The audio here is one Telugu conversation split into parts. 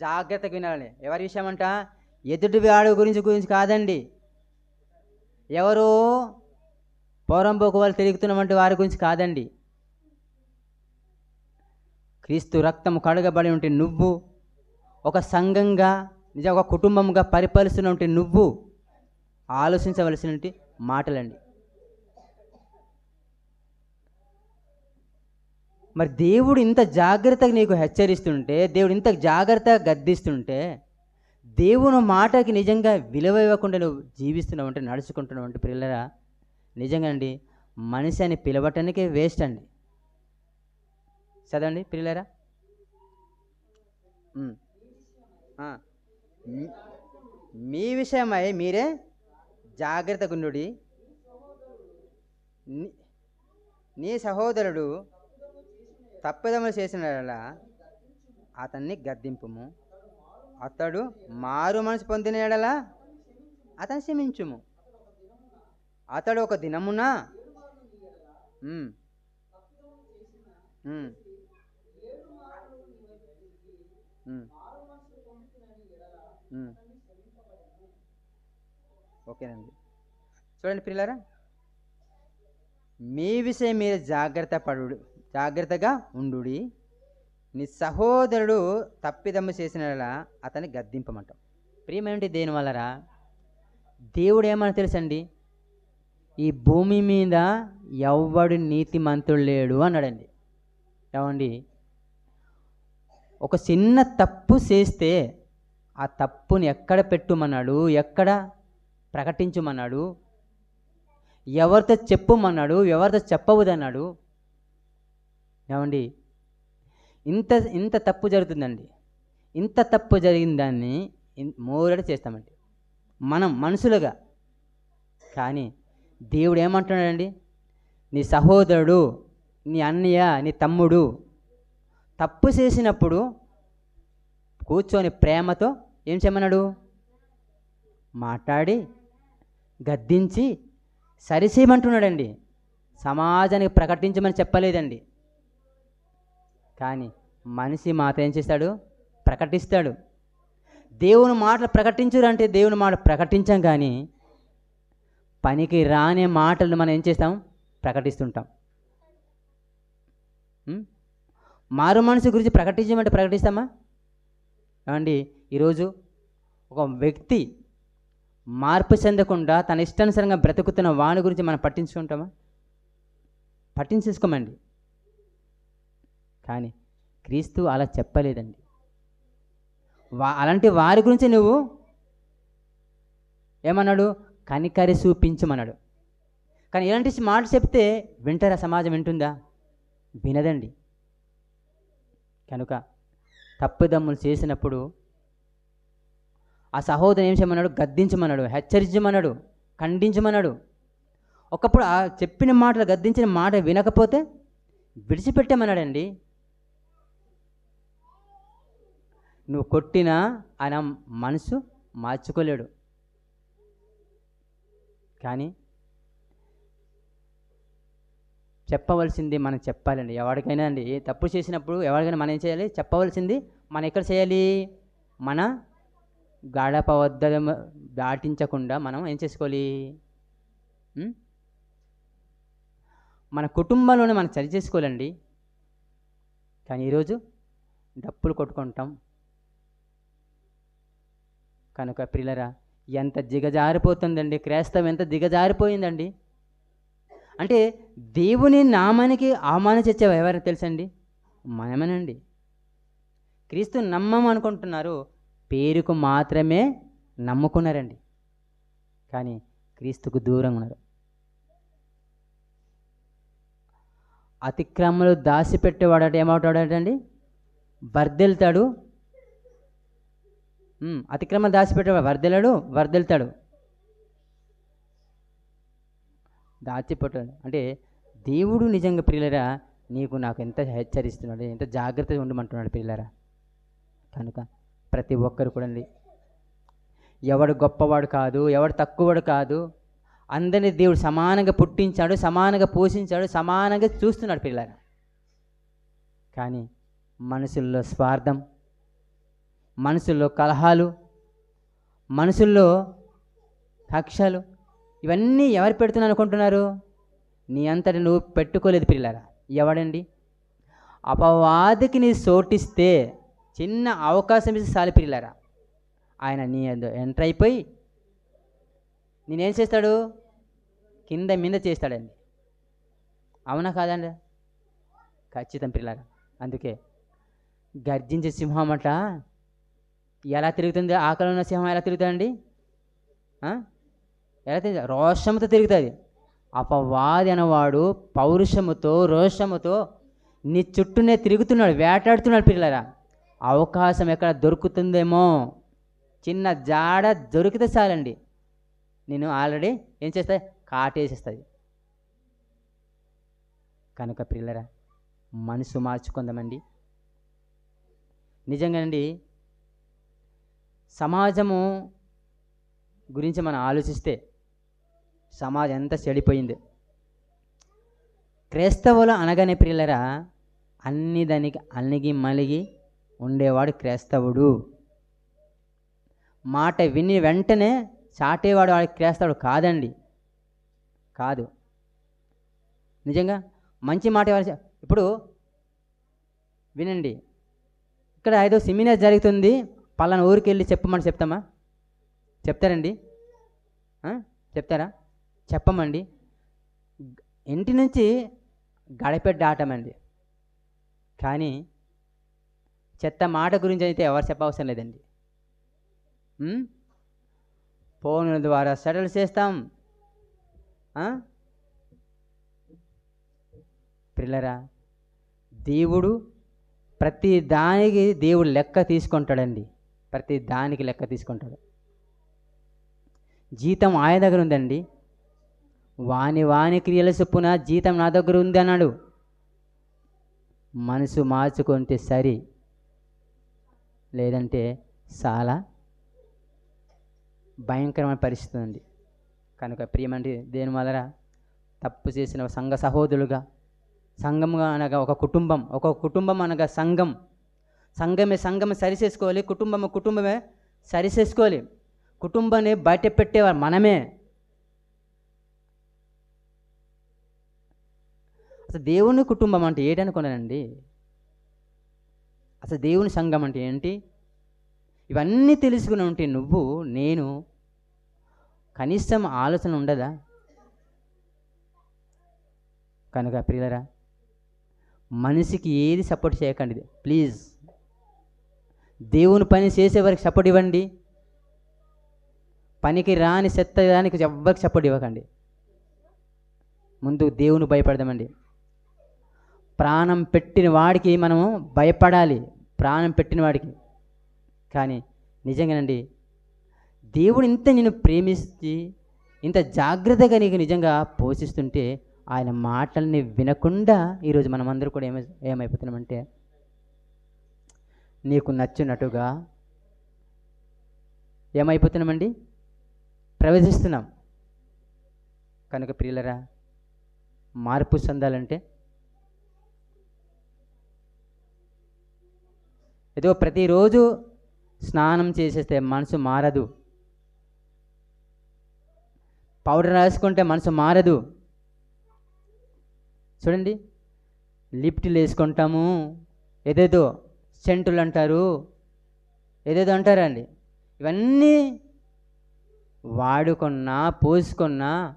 జాగ్రత్తగా వినాలి ఎవరి విషయం అంట ఎదుటి వాడు గురించి గురించి కాదండి. ఎవరు పోరంబోకు వాళ్ళు తిరుగుతున్నటువంటి వారి గురించి కాదండి. క్రీస్తు రక్తం కడగబడి ఉంటే నువ్వు ఒక సంఘంగా నిజ ఒక కుటుంబంగా పరిపాలిస్తున్న ఉంటే నువ్వు ఆలోచించవలసినటువంటి మాటలండి. మరి దేవుడు ఇంత జాగ్రత్తగా నీకు హెచ్చరిస్తుంటే దేవుడు ఇంత జాగ్రత్తగా గద్దిస్తుంటే దేవుని మాటకి నిజంగా విలువ ఇవ్వకుండా నువ్వు జీవిస్తున్నావు అంటే నడుచుకుంటున్నావు అంటే పిల్లరా నిజంగా అండి మనిషి అని పిలవటానికే వేస్ట్ అండి. చదవండి పిల్లరా? మీ- మీ విషయమై మీరే జాగ్రత్త గుండుడి నీ- నీ సహోదరుడు తప్పిదములు చేసిన యెడల అతన్ని గద్దింపుము. అతడు మారు మనసు పొందిన ఎడల అతను క్షమించుము. అతడు ఒక దినమున? ఓకేనండి. చూడండి పిల్లరా మీ విషయం మీద జాగ్రత్త పడు జాగ్రత్తగా ఉండుడి. నీ సహోదరుడు తప్పిదమ్ము చేసిన అతన్ని గద్దింపమంటాం. ప్రియమేంటి దేని వల్లరా దేవుడు ఏమని తెలుసండి? ఈ భూమి మీద ఎవ్వడు నీతిమంతుడు లేడు అన్నాడండి. ఏమండి? ఒక చిన్న తప్పు చేస్తే ఆ తప్పుని ఎక్కడ పెట్టుమన్నాడు? ఎక్కడ ప్రకటించమన్నాడు? ఎవరితో చెప్పుమన్నాడు? ఎవరితో చెప్పవద్దన్నాడు? ఏమండి? ఇంత ఇంత తప్పు జరుగుతుందండి. ఇంత తప్పు జరిగిన దాన్ని మోరడి చేస్తామండి. మనం మనుషులుగా. కానీ దేవుడు ఏమంటున్నాడండి? నీ సహోదరుడు నీ అన్నయ్య నీ తమ్ముడు తప్పు చేసినప్పుడు కూర్చొని ప్రేమతో ఏం చేయమన్నాడు? మాట్లాడి గద్దించి సరిసేయమంటున్నాడండి సమాజానికి ప్రకటించమని చెప్పలేదండి. కానీ మనిషి మాత్రం ఏం చేస్తాడు? ప్రకటిస్తాడు. దేవుని మాటలు ప్రకటించురంటే దేవుని మాట ప్రకటించాం కానీ పనికి రాని మాటలు మనం ఏం చేస్తాం? ప్రకటిస్తుంటాం. మారు మనసు గురించి ప్రకటించమంటే ప్రకటిస్తామా? ఏమండి ఈరోజు ఒక వ్యక్తి మార్పు చెందకుండా తన ఇష్టానుసారంగా బ్రతుకుతున్న వాని గురించి మనం పట్టించుకుంటామా? పట్టించేసుకోమండి. కానీ క్రీస్తు అలా చెప్పలేదండి. వా అలాంటి వారి గురించి నువ్వు ఏమన్నాడు? కనికరి చూపించమన్నాడు. కానీ ఇలాంటి మాట చెప్తే వింటారా? సమాజం వింటుందా? వినదండి. కనుక తప్పుదమ్ములు చేసినప్పుడు ఆ సహోదరు ఏం చేయమన్నాడు? గద్దించమన్నాడు హెచ్చరించమన్నాడు ఖండించమన్నాడు. ఒకప్పుడు ఆ చెప్పిన మాటలు గద్దించిన మాట వినకపోతే విడిచిపెట్టమన్నాడండి. నువ్వు కొట్టినా ఆయన మనసు మార్చుకోలేడు. కానీ చెప్పవలసింది మనం చెప్పాలండి. ఎవరికైనా అండి ఏ తప్పు చేసినప్పుడు ఎవరికైనా మనం ఏం చేయాలి? చెప్పవలసింది మనం ఎక్కడ చేయాలి? మన గడప వద్ద దాటించకుండా మనం ఏం చేసుకోవాలి? మన కుటుంబంలోనే మనం సరి చేసుకోవాలండి కానీ ఈరోజు డప్పులు కొట్టుకుంటాం. కనుక ప్రిలరా ఎంత దిగజారిపోతుందండి? క్రైస్తవం ఎంత దిగజారిపోయిందండి? అంటే దేవుని నామానికి అవమానించే తెచ్చేవి ఎవరైనా తెలుసండి? మనమేనండి. క్రీస్తు నమ్మం అనుకుంటున్నారు పేరుకు మాత్రమే నమ్ముకున్నారండి. కానీ క్రీస్తుకు దూరంగా ఉన్నారు. అతిక్రమలు దాచిపెట్టేవాడట ఏమవుతాడటండి? బర్దెళ్తాడు అతిక్రమ దాచిపెట్టేవాడు వర్దెలడు వర్దెళ్తాడు దాచిపెట్టాడు. అంటే దేవుడు నిజంగా ప్రియులరా నీకు నాకు ఎంత హెచ్చరిస్తున్నాడు ఎంత జాగ్రత్తగా ఉండమంటున్నాడు పిల్లరా కనుక ప్రతి ఒక్కరు కూడా ఎవడు గొప్పవాడు కాదు ఎవడు తక్కువవాడు కాదు అందరినీ దేవుడు సమానంగా పుట్టించాడు సమానంగా పోషించాడు సమానంగా చూస్తున్నాడు పిల్లరా కానీ మనసుల్లో స్వార్థం మనసుల్లో కలహాలు మనసుల్లో కక్షలు ఇవన్నీ ఎవరు పెడుతున్నాను అనుకుంటున్నారు? నీ అంతటి నువ్వు పెట్టుకోలేదు పిల్లరా ఎవడండి? అపవాదికి నీ సోటిస్తే చిన్న అవకాశం ఇస్తే చాలు పిల్లరా ఆయన నీ ఎంటర్ అయిపోయి నేనేం చేస్తాడు? కింద మీద చేస్తాడండి. అవునా కాదండి? ఖచ్చితం పిల్లరా అందుకే గర్జించే సింహం అట్లా ఎలా తిరుగుతుంది? ఆకలి ఉన్న సింహం ఎలా తిరుగుతుందండి? ఎలా తిరుగుతుంది? రోషముతో తిరుగుతుంది. అపవాది అనేవాడు పౌరుషముతో రోషముతో నీ చుట్టూనే తిరుగుతున్నాడు వేటాడుతున్నాడు పిల్లరా. అవకాశం ఎక్కడ దొరుకుతుందేమో? చిన్న జాడ దొరికితే చాలండి. నేను ఆల్రెడీ ఏం చేస్తా? కాటేసేస్తుంది. కనుక పిల్లరా మనసు మార్చుకుందామండి. నిజంగానండి సమాజము గురించి మనం ఆలోచిస్తే సమాజం ఎంత చెడిపోయింది. క్రైస్తవులు అనగానే ప్రియులరా అన్ని దానికి అణిగి మలిగి ఉండేవాడు క్రైస్తవుడు. మాట విని వెంటనే చాటేవాడు వాడికి క్రైస్తవుడు కాదండి. కాదు. నిజంగా మంచి మాట ఎవరు ఇప్పుడు వినండి. ఇక్కడ ఏదో సెమినార్ జరుగుతుంది. పలానా ఊరికి వెళ్ళి చెప్పమని చెప్తామా? చెప్తారండి. చెప్తారా? చెప్పమండి. ఇంటి నుంచి గడపెట్ దాటమండి. కానీ చెత్త మాట గురించి అయితే ఎవరు చెప్పవసరం లేదండి. ఫోన్ల ద్వారా సెటిల్ చేస్తాం. పిల్లరా దేవుడు ప్రతి దానికి దేవుడు లెక్క తీసుకుంటాడండి. ప్రతి దానికి లెక్క తీసుకుంటాడు. జీతం ఆయన దగ్గర ఉందండి. వాని వాని క్రియల చొప్పున జీతం నా దగ్గర ఉంది అన్నాడు. మనసు మార్చుకుంటే సరి. లేదంటే చాలా భయంకరమైన పరిస్థితి ఉంది కనుక ప్రియమండి దేని వలన తప్పు చేసిన సంఘ సహోదరులుగా సంఘంగా అనగా ఒక కుటుంబం ఒక కుటుంబం అనగా సంఘం సంఘమే సంఘమే సరి చేసుకోవాలి కుటుంబము కుటుంబమే సరి చేసుకోవాలి కుటుంబాన్ని బయట పెట్టేవారు మనమే. అసలు దేవుని కుటుంబం అంటే ఏంటనుకున్నానండి అసలు దేవుని సంఘం అంటే ఏంటి? ఇవన్నీ తెలుసుకుని ఉంటే నువ్వు నేను కనీసం ఆలోచన ఉండదా? కనుక ప్రియులరా మనిషికి ఏది సపోర్ట్ చేయకండి. ప్లీజ్. దేవుని పని చేసే వారికి సపోర్ట్ ఇవ్వండి. పనికి రాని చెత్త దానికి ఎవ్వరికి సపోర్ట్ ఇవ్వకండి. ముందు దేవుని భయపడదామండి. ప్రాణం పెట్టిన వాడికి మనము భయపడాలి. ప్రాణం పెట్టిన వాడికి. కానీ నిజంగానండి దేవుడు ఇంత నేను ప్రేమించి ఇంత జాగ్రత్తగా నీకు నిజంగా పోషిస్తుంటే ఆయన మాటల్ని వినకుండా ఈరోజు మనమందరూ కూడా ఏమై ఏమైపోతున్నామంటే నీకు నచ్చినట్టుగా ఏమైపోతున్నామండి? ప్రవేశిస్తున్నాం. కనుక ప్రియులరా మార్పు చెందాలంటే ఏదో ప్రతిరోజు స్నానం చేసేస్తే మనసు మారదు. పౌడర్ రాసుకుంటే మనసు మారదు. చూడండి లిప్ట్లు వేసుకుంటాము. ఏదేదో సెంటులు అంటారు ఏదేదో అంటారండి ఇవన్నీ వాడుకున్నా పోసుకున్నా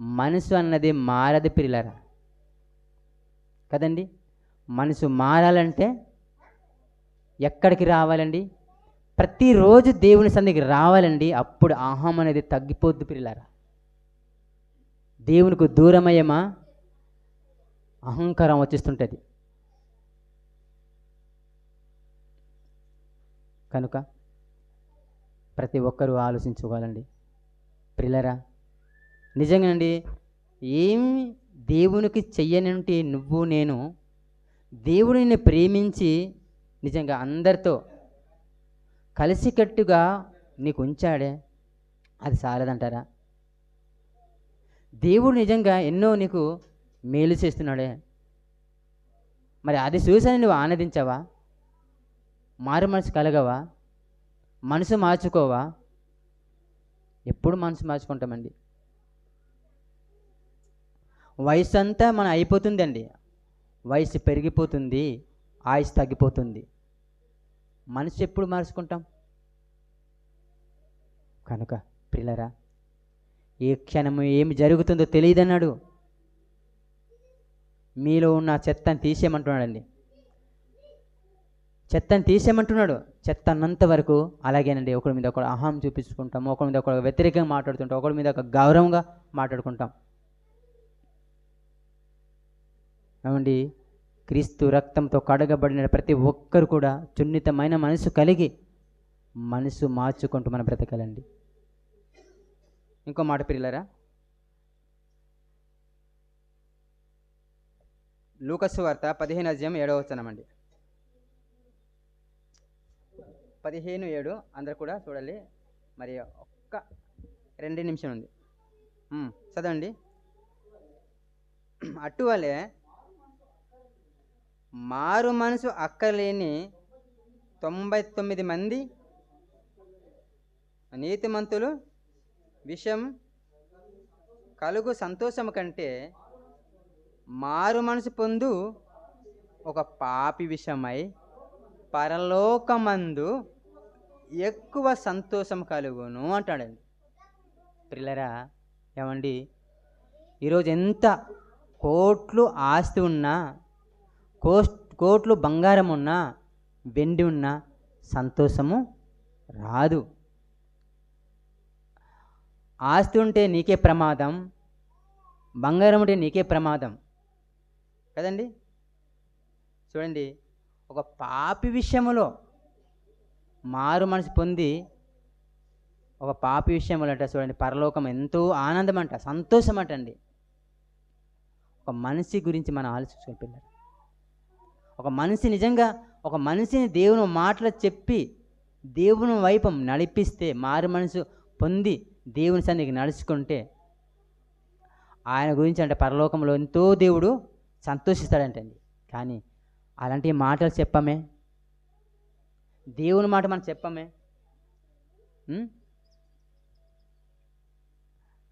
మనసు అన్నది మారదు పిల్లరా. కదండి? మనసు మారాలంటే ఎక్కడికి రావాలండి? ప్రతిరోజు దేవుని సన్నిధికి రావాలండి. అప్పుడు అహం అనేది తగ్గిపోద్దు పిల్లరా. దేవునికి దూరమయ్యమా? అహంకారం వచ్చేస్తుంటుంది. కనుక ప్రతి ఒక్కరూ ఆలోచించుకోవాలండి. ప్రిల్లరా నిజంగానండి ఏమి దేవునికి చెయ్యనంటే నువ్వు నేను దేవుడిని ప్రేమించి నిజంగా అందరితో కలిసికట్టుగా నీకు ఉంచాడే అది చాలదంటారా దేవుడు నిజంగా ఎన్నో నీకు మేలు చేస్తున్నాడే. మరి అది చూసాను నువ్వు ఆనందించావా? మారు మనసు కలగవా? మనసు మార్చుకోవా? ఎప్పుడు మనసు మార్చుకుంటామండి? వయసు అంతా మనం అయిపోతుందండి. వయసు పెరిగిపోతుంది ఆయుష్ తగ్గిపోతుంది. మనసు ఎప్పుడు మార్చుకుంటాం? కనుక పిల్లరా ఏ క్షణము ఏమి జరుగుతుందో తెలియదన్నాడు. మీలో ఉన్న చెత్తను తీసేయమంటున్నాడండి. చెత్తను తీసేయమంటున్నాడు. చెత్త అన్నంత వరకు అలాగేనండి ఒకరి మీద ఒకరు అహం చూపించుకుంటాం ఒకరి మీద ఒకరు వ్యతిరేకంగా మాట్లాడుతుంటాం ఒకరి మీద ఒక గౌరవంగా మాట్లాడుకుంటాం. ఏమండి? క్రీస్తు రక్తంతో కడగబడిన ప్రతి ఒక్కరు కూడా సున్నితమైన మనసు కలిగి మనసు మార్చుకుంటూ మనం బ్రతకాలండి. ఇంకో మాట పిల్లరా లూకసు వార్త పదిహేను అధ్యాయం ఏడవ వచనమండి. పదిహేను ఏడు అందరు కూడా చూడాలి. మరి ఒక్క రెండు నిమిషం ఉంది. చదవండి. అటువలే మారు మనసు అక్కలేని తొంభై తొమ్మిది మంది నీతిమంతులు విషయం కలుగు సంతోషము కంటే మారు మనసు పొందు ఒక పాపి విషయమై పరలోకమందు ఎక్కువ సంతోషం కలుగును అంటాడు పిల్లరా ఏమండి? ఈరోజు ఎంత కోట్లు ఆస్తి ఉన్నా కోస్ కోట్లు బంగారం ఉన్నా వెండి ఉన్నా సంతోషము రాదు. ఆస్తి ఉంటే నీకే ప్రమాదం బంగారం ఉంటే నీకే ప్రమాదం. కదండి? చూడండి ఒక పాపి విషయములో మారు మనసు పొంది ఒక పాపి విషయం అంట చూడండి పరలోకం ఎంతో ఆనందం అంట సంతోషం అంటండి ఒక మనిషి గురించి మనం ఆలోచించుకుని పిల్లలు ఒక మనిషి నిజంగా ఒక మనిషిని దేవుని మాటలు చెప్పి దేవుని వైపు నడిపిస్తే మారు మనసు పొంది దేవుని సన్నిధికి నడుచుకుంటే ఆయన గురించి అంటే పరలోకంలో ఎంతో దేవుడు సంతోషిస్తాడంటండి. కానీ అలాంటి మాటలు చెప్పమే. దేవుని మాట మనం చెప్పమే?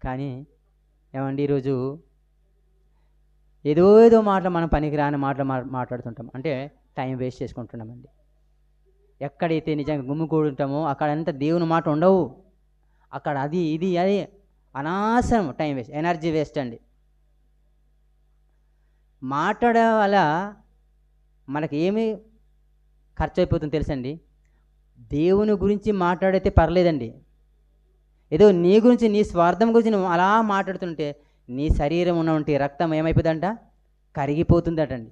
కానీ ఏమండి ఈరోజు ఏదో ఏదో మాటలు మనం పనికిరాని మాటలు మా మాట్లాడుతుంటాం. అంటే టైం వేస్ట్ చేసుకుంటున్నామండి. ఎక్కడైతే నిజంగా గుమ్మికూడి ఉంటామో అక్కడంతా దేవుని మాట ఉండవు. అక్కడ అది ఇది అది అనవసరం టైం వేస్ట్ ఎనర్జీ వేస్ట్ అండి. మాట్లాడడం వల్ల మనకి ఏమి ఖర్చు అయిపోతుంది తెలుసండి? దేవుని గురించి మాట్లాడితే పర్లేదండి. ఏదో నీ గురించి నీ స్వార్థం గురించి నువ్వు అలా మాట్లాడుతుంటే నీ శరీరం ఉన్నటువంటి రక్తం ఏమైపోతుందంట? కరిగిపోతుందటండి.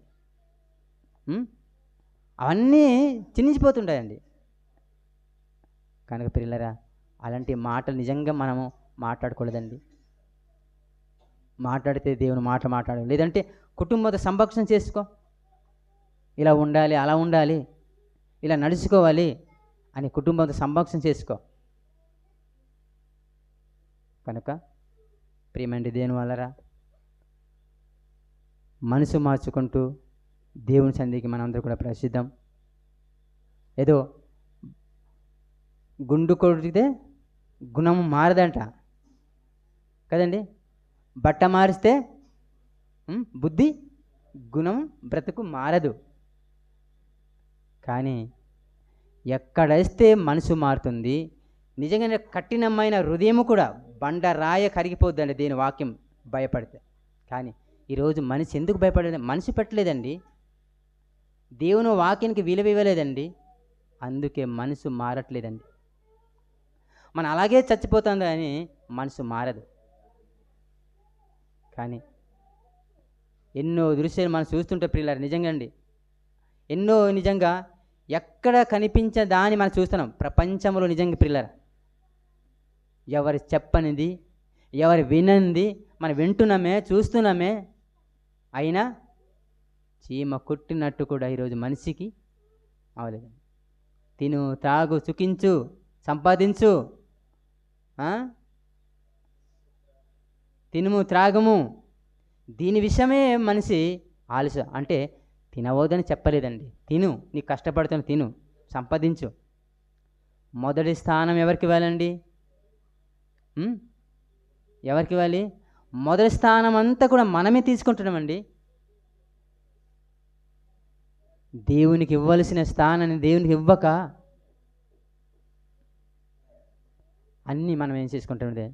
అవన్నీ చిన్నించిపోతుంటాయండి కనుక పిల్లరా అలాంటి మాటలు నిజంగా మనము మాట్లాడకూడదండి మాట్లాడితే దేవుని మాట మాట్లాడు లేదంటే కుటుంబంతో సంభక్షణ చేసుకో. ఇలా ఉండాలి అలా ఉండాలి. ఇలా నడుచుకోవాలి. అని కుటుంబంతో సంభాషణ చేసుకో. కనుక ప్రియమండి దేని వల్లరా మనసు మార్చుకుంటూ దేవుని సంధికి మనందరూ కూడా ప్రసిద్ధం ఏదో గుండు కొడితే గుణం మారదంట. కదండి? బట్ట మారిస్తే బుద్ధి గుణం బ్రతుకు మారదు. కానీ ఎక్కడేస్తే మనసు మారుతుంది నిజంగానే కఠినమైన హృదయం కూడా బండ రాయ కరిగిపోద్దండి దీని వాక్యం భయపడితే. కానీ ఈరోజు మనిషి ఎందుకు భయపడలేదు? మనిషి పెట్టలేదండి. దేవుని వాక్యానికి విలువ ఇవ్వలేదండి. అందుకే మనసు మారట్లేదండి. మనం అలాగే చచ్చిపోతుంది అని మనసు మారదు. కానీ ఎన్నో దృశ్యాలు మనం చూస్తుంటే ప్రియులారు నిజంగా అండి. ఎన్నో నిజంగా ఎక్కడ కనిపించే దాన్ని మనం చూస్తున్నాం. ప్రపంచంలో నిజంగా ప్రియులారు ఎవరు చెప్పనిది ఎవరు వినంది మనం వింటున్నామే చూస్తున్నామే. అయినా చీమ కొట్టినట్టు కూడా ఈరోజు మనిషికి అవలేదు తిను తాగు సుఖించు సంపాదించు తినుము త్రాగము. దీని విషయమే మనిషి ఆలస్యం అంటే తినవద్దని చెప్పలేదండి. తిను నీ కష్టపడుతున్న తిను సంపాదించు. మొదటి స్థానం ఎవరికి ఇవ్వాలండి? ఎవరికి ఇవ్వాలి? మొదటి స్థానం అంతా కూడా మనమే తీసుకుంటున్నామండి. దేవునికి ఇవ్వాల్సిన స్థానాన్ని దేవునికి ఇవ్వక అన్నీ మనం ఏం చేసుకుంటున్నదే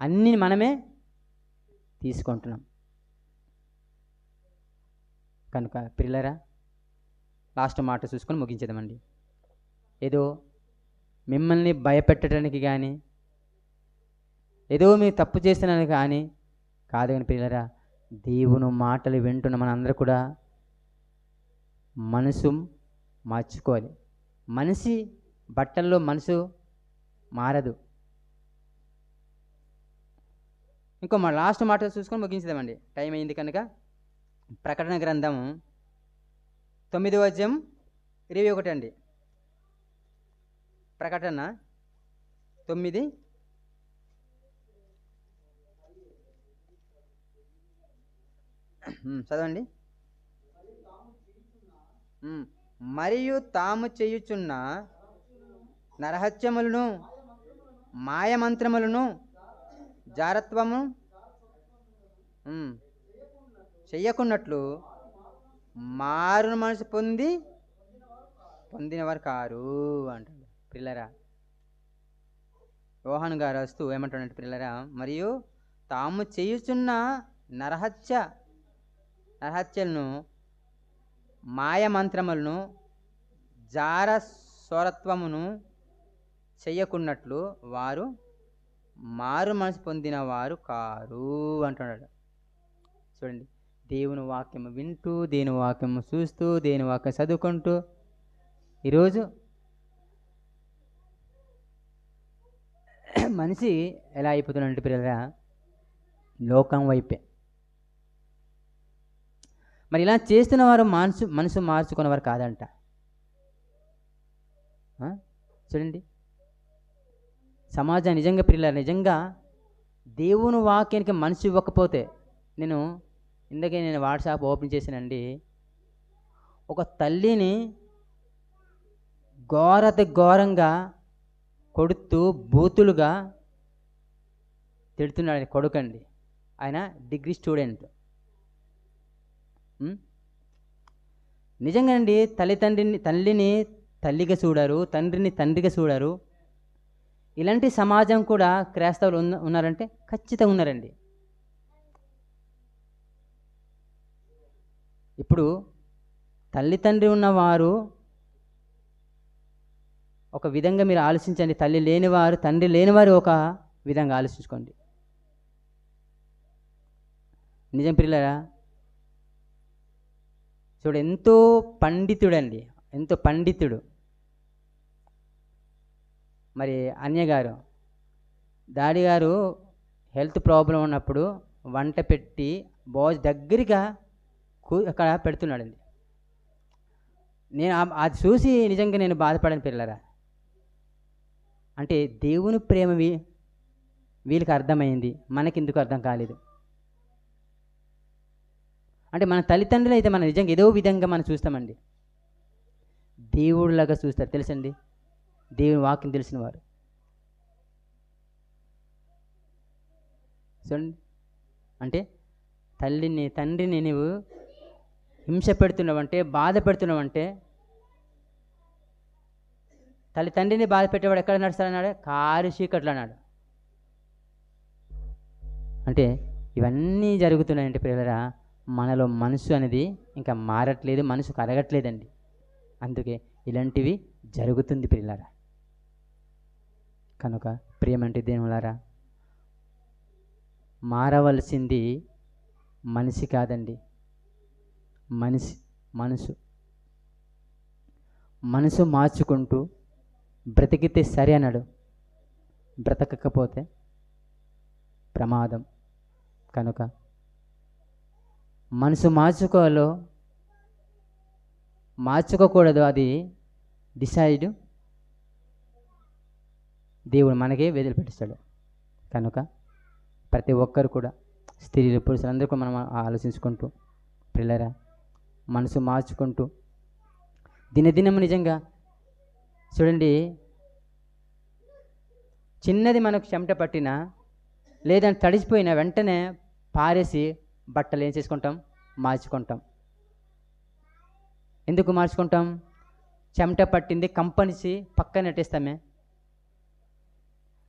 అన్నీ మనమే తీసుకుంటున్నాం. కనుక పిల్లరా లాస్ట్ మాట చూసుకొని ముగించేద్దామండి. ఏదో మిమ్మల్ని భయపెట్టడానికి కానీ ఏదో మీరు తప్పు చేస్తున్నాను కానీ కాదు కానీ పిల్లరా దేవుని మాటలు వింటున్న మనందరూ కూడా మనసు మార్చుకోవాలి. మనిషి బట్టల్లో మనసు మారదు. ఇంకో మా లాస్ట్ మాట చూసుకొని ముగించదామండి టైం అయింది కనుక. ప్రకటన గ్రంథం తొమ్మిదో అధ్యాయం ఇరవై ఒకటి అండి. ప్రకటన తొమ్మిది. చదవండి. మరియు తాము చేయుచున్న నరహత్యములను మాయమంత్రములను జారత్వము చెయ్యకున్నట్లు మారును మనసు పొంది పొందినవారు కారు అంటాడు. పిల్లరా రోహన్ గారు రాస్తూ ఏమంటాడంటే పిల్లరా మరియు తాము చేయుచున్న నరహత్య నరహత్యలను మాయమంత్రములను జార స్వరత్వమును చెయ్యకున్నట్లు వారు మారు మనసు పొందిన వారు కారు అంటున్నాడు. చూడండి. దేవుని వాక్యం వింటూ దేని వాక్యం చూస్తూ దేని వాక్యం చదువుకుంటూ ఈరోజు మనిషి ఎలా అయిపోతున్నాడంటే పిల్లరా లోకం వైపే. మరి ఇలా చేస్తున్న వారు మనసు మనసు మార్చుకున్నవారు కాదంట. చూడండి. సమాజం నిజంగా పిల్లలు నిజంగా దేవుని వాక్యానికి మనసు ఇవ్వకపోతే నేను ఇందుకే నేను వాట్సాప్ ఓపెన్ చేశానండి. ఒక తల్లిని ఘోరత ఘోరంగా కొడుతూ బూతులుగా తిడుతున్నాడు ఆయన కొడుకండి. ఆయన డిగ్రీ స్టూడెంట్. నిజంగానండి నిజంగా అండి తల్లిదండ్రిని తల్లిని తల్లిగా చూడరు తండ్రిని తండ్రిగా చూడరు. ఇలాంటి సమాజం కూడా క్రైస్తవులు ఉన్న ఉన్నారంటే ఖచ్చితంగా ఉన్నారండి. ఇప్పుడు తల్లి తండ్రి ఉన్నవారు ఒక విధంగా మీరు ఆలోచించండి. తల్లి లేనివారు తండ్రి లేనివారు ఒక విధంగా ఆలోచించుకోండి. నిజం పిల్లరా చూడు ఎంతో పండితుడండి. ఎంతో పండితుడు. మరి అన్య గారు డాడీ గారు హెల్త్ ప్రాబ్లం ఉన్నప్పుడు వంట పెట్టి భోజ దగ్గరగా అక్కడ పెడుతున్నాడండి. నేను అది చూసి నిజంగా నేను బాధపడని పిల్లరా. అంటే దేవుని ప్రేమ వీళ్ళకి అర్థమైంది. మనకెందుకు అర్థం కాలేదు. అంటే మన తల్లిదండ్రులు అయితే మనం నిజంగా ఏదో విధంగా మనం చూస్తామండి. దేవుడిలాగా చూస్తారు. తెలుసండి? దేవుని వాక్యం తెలిసిన వారు. చూడండి. అంటే తల్లిని తండ్రిని నువ్వు హింస పెడుతున్నావంటే బాధ పెడుతున్నావంటే తల్లి తండ్రిని బాధ పెట్టేవాడు ఎక్కడ నడుస్తాడన్నాడు? కారు చీకట్లు అన్నాడు. అంటే ఇవన్నీ జరుగుతున్నాయంటే పిల్లరా మనలో మనసు అనేది ఇంకా మారట్లేదు మనసు కరగట్లేదండి. అందుకే ఇలాంటివి జరుగుతుంది పిల్లరా కనుక ప్రియమంటే దేవులారా మారవలసింది మనిషి కాదండి మనిషి మనసు. మనసు మార్చుకుంటూ బ్రతికితే సరే అన్నాడు. బ్రతకకపోతే ప్రమాదం కనుక. మనసు మార్చుకోవాలో మార్చుకోకూడదు అది డిసైడ్ దేవుడు మనకే వదిలిపెట్టిస్తాడు కనుక. ప్రతి ఒక్కరు కూడా స్త్రీలు పురుషులందరూ కూడా మనం ఆలోచించుకుంటూ పిల్లరా మనసు మార్చుకుంటూ దినదినం నిజంగా చూడండి చిన్నది మనకు చెమట పట్టినా లేదంటే తడిసిపోయినా వెంటనే పారేసి బట్టలు ఏం చేసుకుంటాం? మార్చుకుంటాం. ఎందుకు మార్చుకుంటాం? చెమట పట్టింది కంపనిసి పక్కన నెట్టేస్తామే.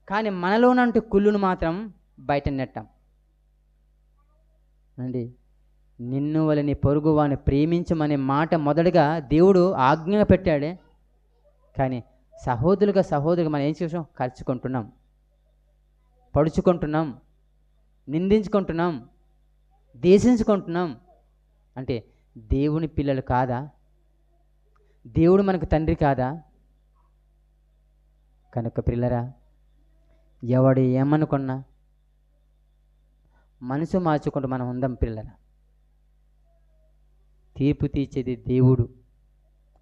కానీ మనలో కుళ్ళును మాత్రం బయట నెట్టాం. అండి నిన్ను వలని పొరుగు వాని ప్రేమించమనే మాట మొదటగా దేవుడు ఆజ్ఞగా పెట్టాడే. కానీ సహోదరులుగా సహోదరుగా మనం ఏం చేసాం? ఖర్చుకుంటున్నాం పడుచుకుంటున్నాం. నిందించుకుంటున్నాం. దేశించుకుంటున్నాం. అంటే దేవుని పిల్లలు కాదా? దేవుడు మనకు తండ్రి కాదా? కనుక పిల్లరా ఎవడు ఏమనుకున్నా మనసు మార్చుకుంటూ మనం ఉందాం పిల్లరా. తీర్పు తీర్చేది దేవుడు.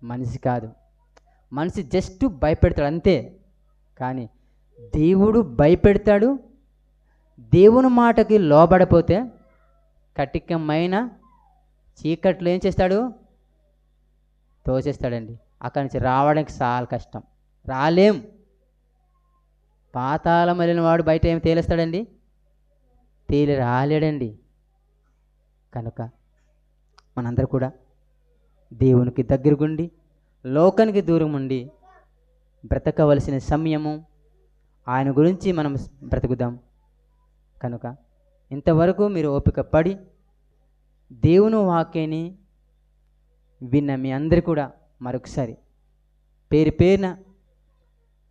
మనిషి కాదు. మనిషి జస్ట్ భయపెడతాడు అంతే. కానీ దేవుడు భయపెడతాడు. దేవుని మాటకి లోబడపోతే కటికమైన చీకట్లో ఏం చేస్తాడు? తోచేస్తాడండి అక్కడి నుంచి రావడానికి చాలా కష్టం. రాలేం. పాతాళం వెళ్ళిన వాడు బయట ఏం తేలేస్తాడండి? తేలి రాలేడండి. కనుక మనందరూ కూడా దేవునికి దగ్గరగుండి లోకానికి దూరం ఉండి బ్రతకవలసిన సమయము ఆయన గురించి మనం బ్రతుకుదాం. కనుక ఇంతవరకు మీరు ఓపిక పడి దేవుని వాక్యని విన్న మీ అందరు కూడా మరొకసారి పేరు పేరున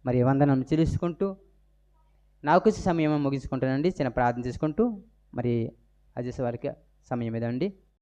మరి వందనం చెల్లించుకుంటూ నాకు సమయం ముగించుకుంటానండి. చిన్న ప్రార్థన చేసుకుంటూ మరి అజస్ వారికి సమయం ఇదండి.